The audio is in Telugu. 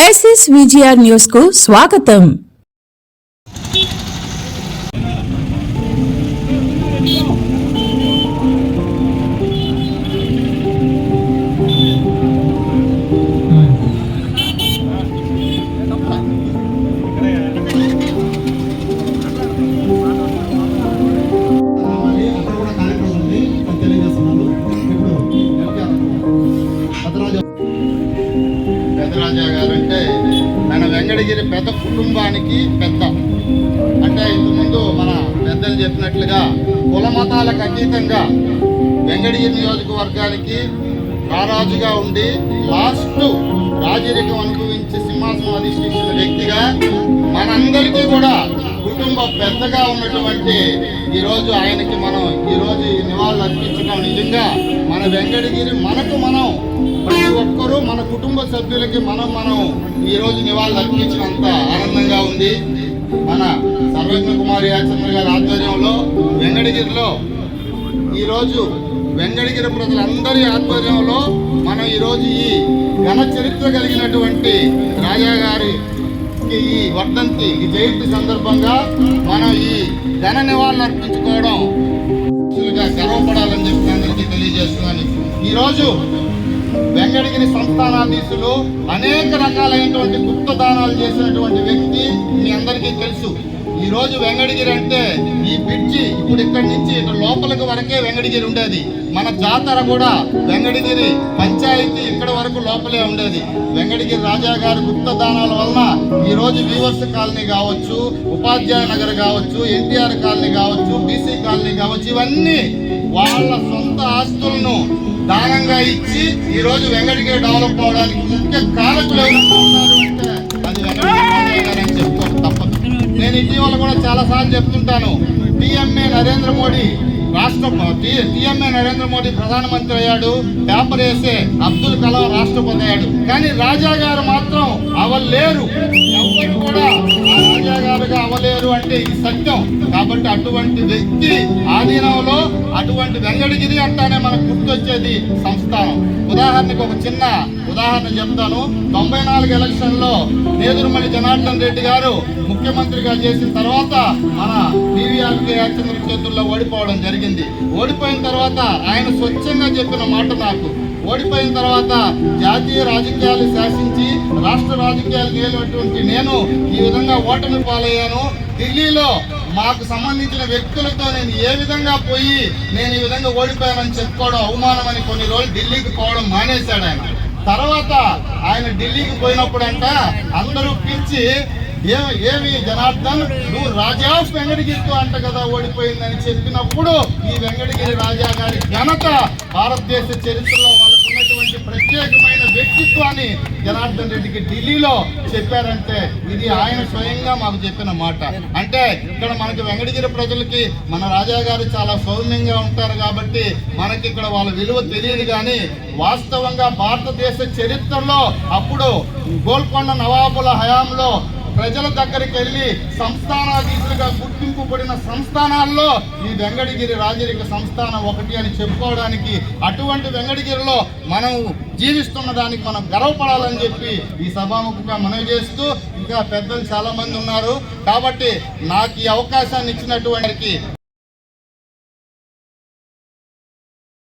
ఎస్ఎస్ విజిఆర్ న్యూస్ కు స్వాగతం వెంకటరాజా గారు అంటే మన వెంకటగిరి పెద్ద కుటుంబానికి పెద్ద. అంటే ఇంతకుముందు మన పెద్దలు చెప్పినట్లుగా కుల మతాలకు అతీతంగా వెంకటగిరి నియోజకవర్గానికి రారాజుగా ఉండి లాస్ట్ రాజరికం అనుభవించి సింహాసనం అధిష్ఠించిన వ్యక్తిగా మనందరికీ కూడా కుటుంబ పెద్దగా ఉన్నటువంటి ఈరోజు ఆయనకి మనం ఈరోజు ఈ నివాళులు అర్పించడం నిజంగా మన వెంకటగిరి మనకు మనం ప్రతి ఒక్కరూ మన కుటుంబ సభ్యులకి మనం మనం ఈరోజు నివాళులు అర్పించినంత ఆనందంగా ఉంది. మన సర్వజ్ఞ కుమారి యాచంద్ర గారి ఆధ్వర్యంలో వెంకటగిరిలో ఈరోజు వెంకటగిరి ప్రజలందరి ఆధ్వర్యంలో మనం ఈరోజు ఈ ఘన చరిత్ర కలిగినటువంటి రాజా గారి ఈ వర్ధంతి ఈ జయంతి సందర్భంగా మనం ఈ ధన నివాళులు అర్పించుకోవడం గర్వపడాలని చెప్పి అందరికీ తెలియజేస్తున్నాను. ఈరోజు వెంకటగిరి సంస్థానాధీశులు అనేక రకాలైనటువంటి గుప్త దానాలు చేసినటువంటి వ్యక్తి మీ అందరికీ తెలుసు. ఈ రోజు అంటే ఈ బ్రిడ్జి ఇప్పుడు ఇక్కడి నుంచి ఇటు లోపలికి వరకే వెంకటగిరి ఉండేది. మన జాతర కూడా వెంగడగిరి పంచాయతీ ఇక్కడ వరకు లోపలే ఉండేది. వెంకటగిరి రాజా గారి గుప్త దానాల వలన ఈ రోజు వీవర్స్ కాలనీ కావచ్చు ఉపాధ్యాయ నగర్ కావచ్చు ఎన్టీఆర్ కాలనీ కావచ్చు బీసీ కాలనీ కావచ్చు ఇవన్నీ వాళ్ళ సొంత ఆస్తులను దానంగా ఇచ్చి ఈ రోజు వెంకటగిరి డెవలప్ అవడానికి ముఖ్య కారకులు ఎవరు ఉన్నారు అంటే అది వెంకటగిరి నేను ఇటీవల కూడా చాలా సార్లు చెప్తుంటాను. టీఎంఏ నరేంద్ర మోడీ రాష్ట్ర టీఎంఏ నరేంద్ర మోడీ ప్రధానమంత్రి అయ్యాడు. పేపర్ వేసే అబ్దుల్ కలాం రాష్ట్రపతి అయ్యాడు. కానీ రాజా గారు మాత్రం అవలేరు. ఎవరు కూడా రాజా గారుగా అవలేరు అంటే ఇది సత్యం. కాబట్టి అటువంటి వ్యక్తి ఆధీనంలో అటువంటి వెంగడగిరి అంటానే మనకు గుర్తొచ్చేది సంస్థానం. ఉదాహరణకు ఒక చిన్న ఉదాహరణ చెప్తాను. తొంభై నాలుగు ఎలక్షన్లో నేదురుమణి జనార్దన్ రెడ్డి గారు ముఖ్యమంత్రిగా చేసిన తర్వాత మన టీవీఆర్కే యాచంద్ర చేతుల్లో ఓడిపోవడం జరిగింది. ఓడిపోయిన తర్వాత ఆయన స్వచ్ఛంగా చెప్పిన మాట నాకు. ఓడిపోయిన తర్వాత జాతీయ రాజకీయాలు శాసించి రాష్ట్ర రాజకీయాలు నేలటువంటి నేను ఈ విధంగా ఓటమి పాలయ్యాను. ఢిల్లీలో మాకు సంబంధించిన వ్యక్తులతో నేను ఏ విధంగా పోయి నేను ఈ విధంగా ఓడిపోయానని చెప్పుకోవడం అవమానమని కొన్ని రోజులు ఢిల్లీకి పోవడం మానేశాడు ఆయన. తర్వాత ఆయన ఢిల్లీకి పోయినప్పుడంట అందరూ పిలిచి ఏ ఏమి జనార్దన్? నువ్వు రాజా వెంకటగిరితో అంట కదా ఓడిపోయిందని చెప్పినప్పుడు ఈ వెంకటగిరి రాజా గారి ఘనత భారతదేశ చరిత్రలో వాళ్ళకు ఉన్నటువంటి ప్రత్యేకమైన వ్యక్తిత్వాన్ని జనార్దన్ రెడ్డికి ఢిల్లీలో చెప్పారంటే ఇది ఆయన స్వయంగా మాకు చెప్పిన మాట. అంటే ఇక్కడ మనకి వెంకటగిరి ప్రజలకి మన రాజా గారు చాలా సౌమ్యంగా ఉంటారు కాబట్టి మనకి ఇక్కడ వాళ్ళ విలువ తెలియదు కానీ వాస్తవంగా భారతదేశ చరిత్రలో అప్పుడు గోల్కొండ నవాబుల హయాంలో ప్రజల దగ్గరికి వెళ్ళి సంస్థానాధీశులుగా గుర్తింపుబడిన సంస్థానాల్లో ఈ వెంకటగిరి రాజరిక సంస్థానం ఒకటి అని చెప్పుకోవడానికి అటువంటి వెంకటగిరిలో మనం జీవిస్తున్న దానికి మనం గర్వపడాలని చెప్పి ఈ సభాముఖంగా మనవి చేస్తూ ఇంకా పెద్దలు చాలామంది ఉన్నారు. కాబట్టి నాకు ఈ అవకాశాన్ని ఇచ్చినటువంటి